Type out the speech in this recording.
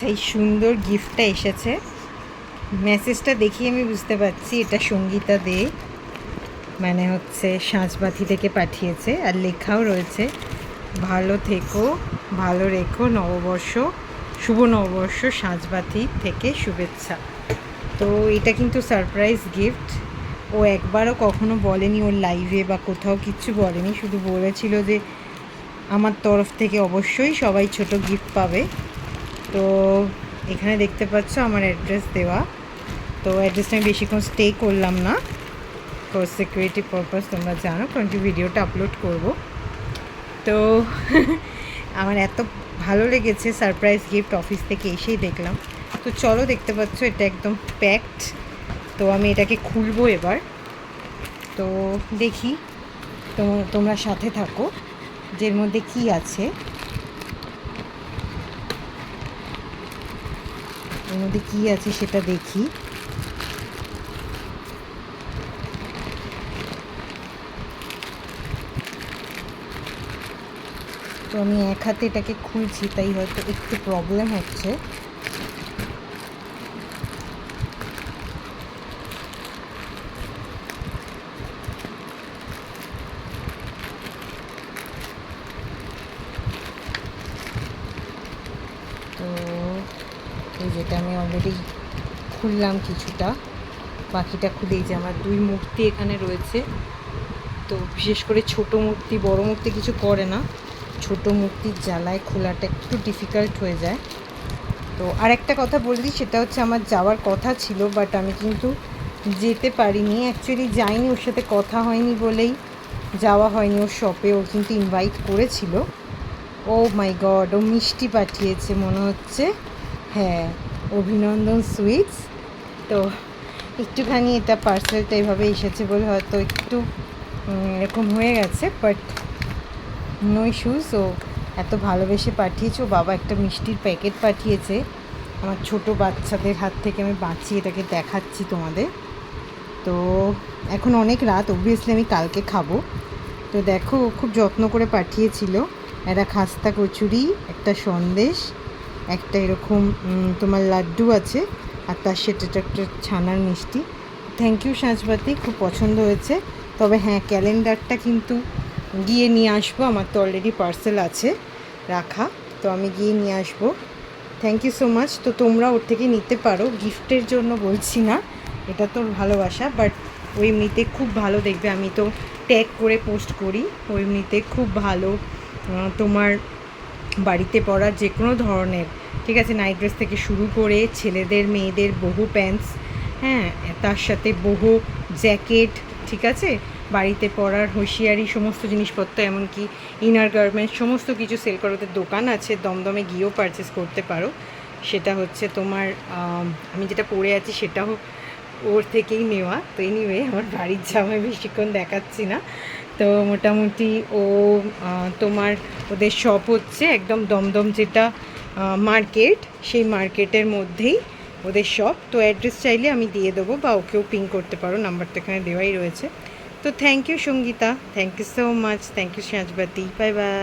এই সুন্দর গিফটটা এসেছে। মেসেজটা দেখি আমি বুঝতে পারছি, এটা সঙ্গীতা দে মানে হচ্ছে সাঁচবাতি থেকে পাঠিয়েছে। আর লেখাও রয়েছে, ভালো থেকো, ভালো রেখো নববর্ষ, শুভ নববর্ষ সাঁচবাতি থেকে শুভেচ্ছা। তো এটা কিন্তু সারপ্রাইজ গিফট ও একবারও কখনো বলেনি ওর লাইভে বা কোথাও কিচ্ছু বলেনি, শুধু বলেছিল যে, আমার তরফ থেকে অবশ্যই সবাই ছোট গিফট পাবে। তো এখানে দেখতে পাচ্ছ আমার অ্যাড্রেস দেওয়া। তো অ্যাড্রেসটা আমি বেশিক্ষণ স্টে করলাম না। ফর সিকিউরিটি পারপাস তোমরা জানো, কারণ কি ভিডিওটা আপলোড করব। তো আমার এত ভালো লেগেছে সারপ্রাইজ গিফট অফিস থেকে এসেই দেখলাম। তো চলো দেখতে পাচ্ছ, এটা একদম প্যাকড তো আমি এটাকে খুলবো এবার। তো দেখি, তো তোমরা সাথে থাকো, যে এর মধ্যে কি আছে। এর মধ্যে কী আছে সেটা দেখি। তো আমি এক হাতে এটাকে খুলছি, তাই হয়তো একটু প্রবলেম হচ্ছে তো এই যেটা আমি অলরেডি খুললাম কিছুটা। বাকিটা খুলে এই যে আমার দুই মূর্তি এখানে রয়েছে। তো বিশেষ করে ছোট মূর্তি, বড় মূর্তি কিছু করে না। ছোট মূর্তির জ্বালায় খোলাটা একটু ডিফিকাল্ট হয়ে যায়। তো আরেকটা কথা বলে দিই, সেটা হচ্ছে আমার যাওয়ার কথা ছিল বাট আমি কিন্তু যেতে পারিনি। অ্যাকচুয়ালি যাইনি, ওর সাথে কথা হয়নি বলেই যাওয়া হয়নি ওর শপে ও কিন্তু ইনভাইট করেছিল। ও মাই গড ও মিষ্টি পাঠিয়েছে, মনে হচ্ছে। হ্যাঁ অভিনন্দন সুইটস। তো একটুখানি এটা পার্সেলটা এভাবে এসেছে বলে হয়তো একটু এরকম হয়ে গেছে বাট নো ইস্যুস ও এত ভালোবেসে পাঠিয়েছে। ও বাবা একটা মিষ্টির প্যাকেট পাঠিয়েছে। আমার ছোট বাচ্চাদের হাত থেকে আমি বাঁচিয়ে এটাকে দেখাচ্ছি তোমাদের। তো এখন অনেক রাত অবভিয়াসলি আমি কালকে খাব। তো দেখো, খুব যত্ন করে পাঠিয়েছিল। একটা খাস্তা কচুরি, একটা সন্দেশ একটা এরকম তোমার লাড্ডু আছে, আর তার সাথে একটা ছানার মিষ্টি। থ্যাংক ইউ সাঁচবাতি খুব পছন্দ হয়েছে। তবে হ্যাঁ ক্যালেন্ডারটা কিন্তু গিয়ে নিয়ে আসব, আমার তো অলরেডি পার্সেল আছে, রাখা। তো আমি গিয়ে নিয়ে আসব। থ্যাংক ইউ সো মাচ তো তোমরা ওর থেকে নিতে পারো, গিফটের জন্য বলছি না, এটা তোর ভালোবাসা বাট ও এমনিতে খুব ভালো দেখবে। আমি তো ট্যাগ করে পোস্ট করি, ও এমনিতে খুব ভালো তোমার বাড়িতে পরা যে কোনো ধরনের, ঠিক আছে নাইট ড্রেস থেকে শুরু করে ছেলেদের, মেয়েদের বহু প্যান্টস হ্যাঁ তার সাথে বহু জ্যাকেট ঠিক আছে, বাড়িতে পরার হুঁশিয়ারি সমস্ত জিনিসপত্র, এমনকি ইনার গার্মেন্টস সমস্ত কিছু সেল ওদের দোকান আছে, দমদমে গিয়েও পারচেস করতে পারো। সেটা হচ্ছে তোমার আমি যেটা পরে আছি সেটাও ওর থেকেই নেওয়া। তো এনিওয়ে আমার বাড়ির জামাই বেশিক্ষণ দেখাচ্ছি না। তো মোটামুটি ও তোমার ওদের শপ হচ্ছে একদম দমদম যেটা মার্কেট সেই মার্কেটের মধ্যেই ওদের শপ তো অ্যাড্রেস চাইলে আমি দিয়ে দেবো বা ওকেও পিং করতে পারো নাম্বারটা এখানে দেওয়াই রয়েছে। তো thank you Sangeeta. Thank you so much thank you Sajbati. Bye bye